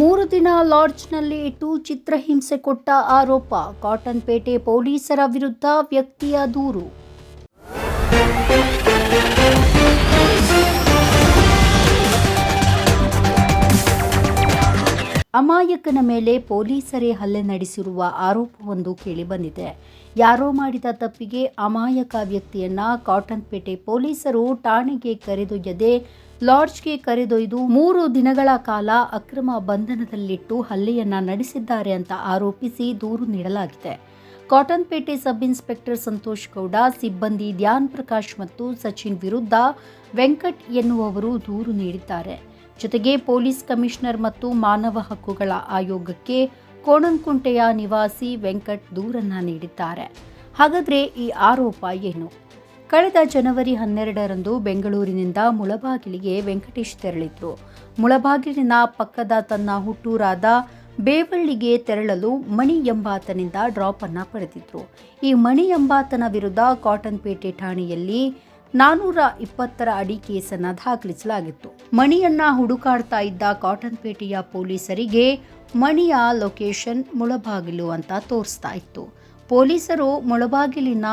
ಮೂರು ದಿನ ಲಾಡ್ಜ್ನಲ್ಲಿ ಇಟ್ಟು ಚಿತ್ರಹಿಂಸೆ ಕೊಟ್ಟ ಆರೋಪ. ಕಾಟನ್ಪೇಟೆ ಪೊಲೀಸರ ವಿರುದ್ಧ ವ್ಯಕ್ತಿಯ ದೂರು. ಅಮಾಯಕನ ಮೇಲೆ ಪೊಲೀಸರೇ ಹಲ್ಲೆ ನಡೆಸಿರುವ ಆರೋಪವೊಂದು ಕೇಳಿಬಂದಿದೆ. ಯಾರೋ ಮಾಡಿದ ತಪ್ಪಿಗೆ ಅಮಾಯಕ ವ್ಯಕ್ತಿಯನ್ನ ಕಾಟನ್ಪೇಟೆ ಪೊಲೀಸರು ಠಾಣೆಗೆ ಕರೆದೊಯ್ಯದೆ, ಲಾಡ್ಜ್ಗೆ ಕರೆದೊಯ್ದು ಮೂರು ದಿನಗಳ ಕಾಲ ಅಕ್ರಮ ಬಂಧನದಲ್ಲಿಟ್ಟು ಹಲ್ಲೆಯನ್ನ ನಡೆಸಿದ್ದಾರೆ ಅಂತ ಆರೋಪಿಸಿ ದೂರು ನೀಡಲಾಗಿದೆ. ಕಾಟನ್ಪೇಟೆ ಸಬ್ ಇನ್ಸ್ಪೆಕ್ಟರ್ ಸಂತೋಷ್ ಗೌಡ, ಸಿಬ್ಬಂದಿ ಧ್ಯಾನ್ ಪ್ರಕಾಶ್ ಮತ್ತು ಸಚಿನ್ ವಿರುದ್ಧ ವೆಂಕಟ್ ಎನ್ನುವವರು ದೂರು ನೀಡಿದ್ದಾರೆ. ಜೊತೆಗೆ ಪೊಲೀಸ್ ಕಮಿಷನರ್ ಮತ್ತು ಮಾನವ ಹಕ್ಕುಗಳ ಆಯೋಗಕ್ಕೆ ಕೋಣನ್ಕುಂಟೆಯ ನಿವಾಸಿ ವೆಂಕಟ್ ದೂರನ್ನ ನೀಡಿದ್ದಾರೆ. ಹಾಗಾದ್ರೆ ಈ ಆರೋಪ ಏನು? ಕಳೆದ ಜನವರಿ ಹನ್ನೆರಡರಂದು ಬೆಂಗಳೂರಿನಿಂದ ಮುಳಬಾಗಿಲಿಗೆ ವೆಂಕಟೇಶ್ ತೆರಳಿದ್ರು. ಮುಳಬಾಗಿಲಿನ ಪಕ್ಕದ ತನ್ನ ಹುಟ್ಟೂರಾದ ಬೇವಳ್ಳಿಗೆ ತೆರಳಲು ಮಣಿ ಎಂಬಾತನಿಂದ ಡ್ರಾಪ್ ಅನ್ನು ಪಡೆದಿದ್ರು. ಈ ಮಣಿ ಎಂಬಾತನ ವಿರುದ್ಧ ಕಾಟನ್ಪೇಟೆ ಠಾಣೆಯಲ್ಲಿ ನಾನೂರ ಇಪ್ಪತ್ತರ ಅಡಿ ಕೇಸನ್ನ ದಾಖಲಿಸಲಾಗಿತ್ತು. ಮಣಿಯನ್ನ ಹುಡುಕಾಡ್ತಾ ಇದ್ದ ಕಾಟನ್ಪೇಟೆಯ ಪೊಲೀಸರಿಗೆ ಮಣಿಯ ಲೊಕೇಶನ್ ಮುಳಬಾಗಿಲು ಅಂತ ತೋರಿಸ್ತಾ ಇತ್ತು. ಪೊಲೀಸರು ಮುಳಬಾಗಿಲಿನ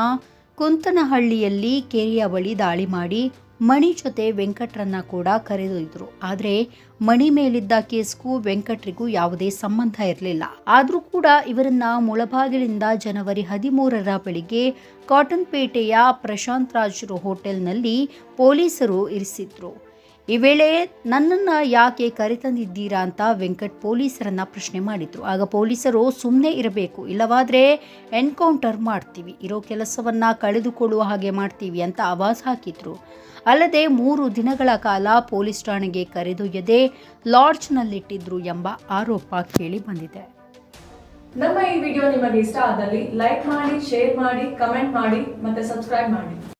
ಕುಂತನಹಳ್ಳಿಯಲ್ಲಿ ಕೆರೆಯ ಬಳಿ ದಾಳಿ ಮಾಡಿ ಮಣಿ ಜೊತೆ ವೆಂಕಟ್ರನ್ನ ಕೂಡ ಕರೆದೊಯ್ದರು. ಆದರೆ ಮಣಿ ಮೇಲಿದ್ದ ಕೇಸ್ಗೂ ವೆಂಕಟ್ರಿಗೂ ಯಾವುದೇ ಸಂಬಂಧ ಇರಲಿಲ್ಲ. ಆದರೂ ಕೂಡ ಇವರನ್ನ ಮುಳಬಾಗಿಲಿಂದ ಜನವರಿ ಹದಿಮೂರರ ಬೆಳಿಗ್ಗೆ ಕಾಟನ್ಪೇಟೆಯ ಪ್ರಶಾಂತ್ ರಾಜ್ರು ಹೋಟೆಲ್ನಲ್ಲಿ ಪೊಲೀಸರು ಇರಿಸಿದ್ರು. ಈ ವೇಳೆ ನನ್ನನ್ನ ಯಾಕೆ ಕರೆತಂದಿದ್ದೀರಾ ಅಂತ ವೆಂಕಟ್ ಪೊಲೀಸರನ್ನ ಪ್ರಶ್ನೆ ಮಾಡಿದ್ರು. ಆಗ ಪೊಲೀಸರು ಸುಮ್ಮನೆ ಇರಬೇಕು, ಇಲ್ಲವಾದ್ರೆ ಎನ್ಕೌಂಟರ್ ಮಾಡ್ತೀವಿ, ಇರೋ ಕೆಲಸವನ್ನ ಕಳೆದುಕೊಳ್ಳುವ ಹಾಗೆ ಮಾಡ್ತೀವಿ ಅಂತ ಆವಾಜ್ ಹಾಕಿದ್ರು. ಅಲ್ಲದೆ ಮೂರು ದಿನಗಳ ಕಾಲ ಪೊಲೀಸ್ ಠಾಣೆಗೆ ಕರೆದೊಯ್ಯದೆ ಲಾಡ್ಜ್ನಲ್ಲಿಟ್ಟಿದ್ರು ಎಂಬ ಆರೋಪ ಕೇಳಿ ಬಂದಿದೆ. ನಮ್ಮ ಈ ವಿಡಿಯೋ ನಿಮಗೆ ಇಷ್ಟ ಆದಲ್ಲಿ ಲೈಕ್ ಮಾಡಿ, ಶೇರ್ ಮಾಡಿ, ಕಮೆಂಟ್ ಮಾಡಿ ಮತ್ತೆ ಸಬ್ಸ್ಕ್ರೈಬ್ ಮಾಡಿ.